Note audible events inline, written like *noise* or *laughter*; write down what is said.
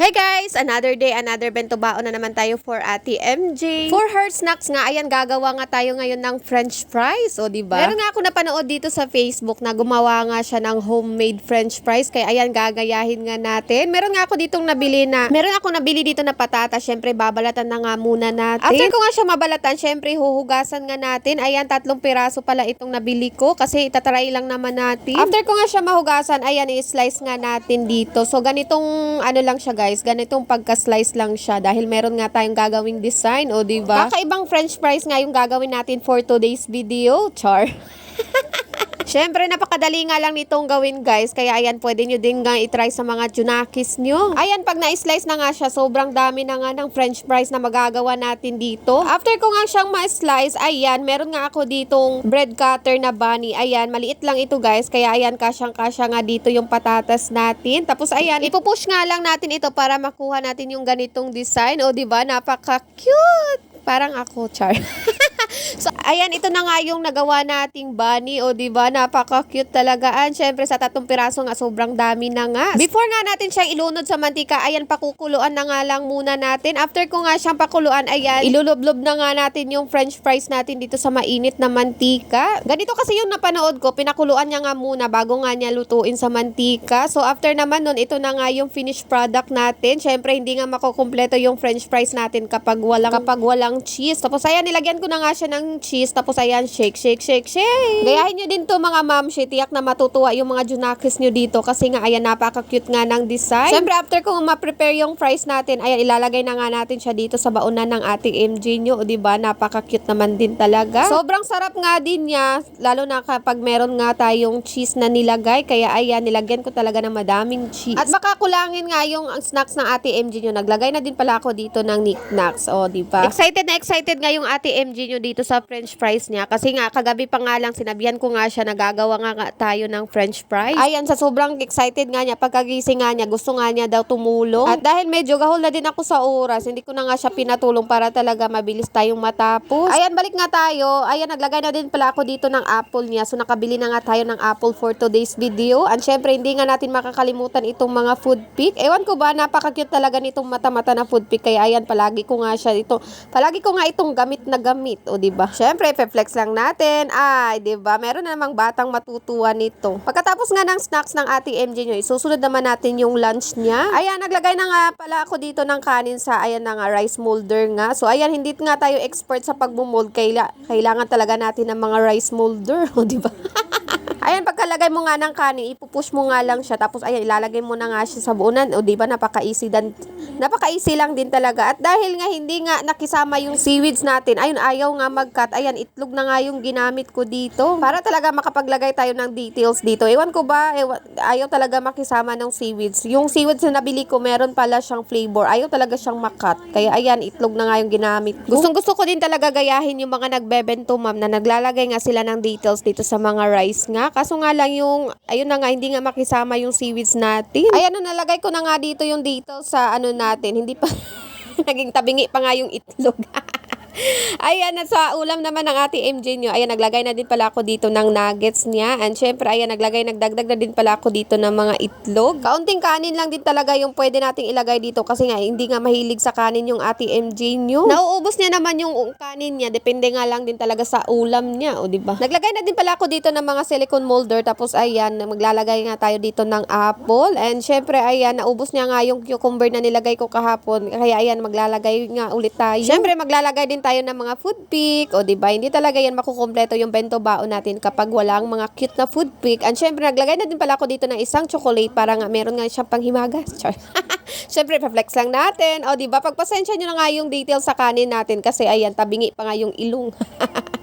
Hey guys! Another day, another bento baon na naman tayo for Ate MJ. For her snacks nga, ayan, gagawa nga tayo ngayon ng french fries, o di ba? Meron nga ako napanood dito sa Facebook na gumawa nga siya ng homemade french fries, kaya ayan, gagayahin nga natin. Meron nga ako ditong nabili na, meron ako nabili dito na patata, syempre babalatan na nga muna natin. After ko nga siya mabalatan, syempre huhugasan nga natin. Ayan, tatlong piraso pala itong nabili ko kasi itatry lang naman natin. After ko nga siya mahugasan, ayan, i-slice nga natin dito. So, ganitong ano lang siya guys, ganitong pagka-slice lang siya dahil meron nga tayong gagawing design, o di ba? Kakaibang french fries nga yung gagawin natin for today's video, char. *laughs* Siyempre, napakadali nga lang nitong gawin, guys. Kaya, ayan, pwede nyo din nga itry sa mga junakis nyo. Ayan, pag na-slice na nga siya, sobrang dami na nga ng french fries na magagawa natin dito. After ko nga siyang ma-slice, ayan, meron nga ako ditong bread cutter na bunny. Ayan, maliit lang ito, guys. Kaya, ayan, kasyang-kasya nga dito yung patatas natin. Tapos, ayan, ipupush nga lang natin ito para makuha natin yung ganitong design. O, di ba? Napaka-cute! Parang ako, Char. *laughs* Ayan, ito na nga yung nagawa nating bunny. O, di ba Napaka-cute talagaan. Siyempre, sa tatong piraso nga, sobrang dami na nga. Before nga natin siyang ilunod sa mantika, ayan, pakukuluan na nga lang muna natin. After ko nga siyang pakuluan, ayan, ilulublob na nga natin yung french fries natin dito sa mainit na mantika. Ganito kasi yung napanood ko, pinakuluan niya nga muna bago nga niya lutuin sa mantika. So, after naman nun, ito na nga yung finished product natin. Siyempre, hindi nga makukumpleto yung french fries natin kapag walang, kapag walang cheese. Tapos, ayan, nilagyan ko na nga siya ng cheese. Tapos, ayan, shake, shake, shake, shake. Gayahin nyo din to mga ma'am. Tiyak na matutuwa yung mga junakis nyo dito. Kasi nga, ayan, napaka-cute nga ng design. Siyempre, after kung ma-prepare yung fries natin, ayan, ilalagay na nga natin siya dito sa baunan ng ating MJ nyo. O, diba? Napaka-cute naman din talaga. Sobrang sarap nga din niya. Lalo na kapag meron nga tayong cheese na nilagay. Kaya, ayan, nilagyan ko talaga ng madaming cheese. At baka nga yung snacks ng ate MJ nyo. Naglagay na din pala ako dito ng knickknacks. O, diba? Excited na excited nga yung ate MJ nyo dito sa french fries niya. Kasi nga, kagabi pa nga lang, sinabihan ko nga siya, nagagawa nga, nga tayo ng french fries. Ayan, sa sobrang excited nga niya, pagkagising nga niya, gusto nga niya daw tumulong. At dahil medyo gahol na din ako sa oras, hindi ko na nga siya pinatulong para talaga mabilis tayong matapos. Ayan, balik nga tayo. Ayan, naglagay na din pala ako dito ng apple niya. So, nakabili na nga tayo ng apple for today's video. And syempre, hindi nga natin makakalimutan itong mga food pick. Ewan ko ba, napaka-cute talaga nitong mata-mata na food pick. Kaya ayan, palagi ko nga siya ito. Palagi ko nga itong gamit na gamit. O, di ba? Syempre, pe-flex lang natin. Ay, di ba? Meron na namang batang matutuwa nito. Pagkatapos nga ng snacks ng ate MJ nyo, isusunod naman natin yung lunch niya. Ayan, naglagay na nga pala ako dito ng kanin sa, ayan na nga, rice molder nga. So, ayan, hindi nga tayo expert sa pagmumold. Kaila, kailangan talaga natin ng mga rice molder. *laughs* O, di ba? *laughs* Ayan, pagkalagay mo nga ng kanin, ipupush mo nga lang siya. Tapos, ayan, ilalagay mo na nga siya sa buunan. O, di ba, napaka-easy, dan, napaka-easy lang din talaga. At dahil nga, hindi nga nakisama yung seaweeds natin, ayun, ayaw nga mag-cut. Ayan, itlog na nga yung ginamit ko dito. Para talaga makapaglagay tayo ng details dito. Ewan ko ba, ewan, ayaw talaga makisama ng seaweeds. Yung seaweeds na nabili ko, meron pala siyang flavor. Ayaw talaga siyang makat. Kaya, ayan, itlog na nga yung ginamit ko. Gustong gusto ko din talaga gayahin yung mga nagbebento, ma'am, na naglalagay nga sila ng details dito sa mga rice nga. Kaso nga lang yung, ayun na nga, hindi nga makisama yung seaweeds natin. Ayan na, nalagay ko na nga dito yung details sa ano natin. Hindi pa, *laughs* naging tabingi pa nga yung itlog. *laughs* *laughs* Ayan, at sa ulam naman ng ate MJ nyo, ayan, naglagay na din pala ako dito ng nuggets niya. And syempre, ayan, naglagay, nagdagdag na din pala ako dito ng mga itlog. Kaunting kanin lang din talaga yung pwede nating ilagay dito kasi nga, hindi nga mahilig sa kanin yung ate MJ nyo. Nauubos niya naman yung kanin niya, depende nga lang din talaga sa ulam niya, o ba? Naglagay na din pala ako dito ng mga silicone molder, tapos ayan, maglalagay nga tayo dito ng apple. And syempre, ayan, naubos niya nga yung cucumber na nilagay ko kahapon. Kaya ayan, maglalagay nga ulit tayo. Syempre, maglalagay din tayo ng mga food pick, o di ba? Hindi talaga yan makukumpleto yung bento baon natin kapag walang mga cute na food pick. And syempre, naglagay na din pala ako dito ng isang chocolate para nga meron nga siyang panghimagas. *laughs* Char. *laughs* syempre, pa-flex lang natin. O di ba? Pagpasensya nyo na nga yung details sa kanin natin kasi ayan, tabingi pa nga yung ilong. *laughs*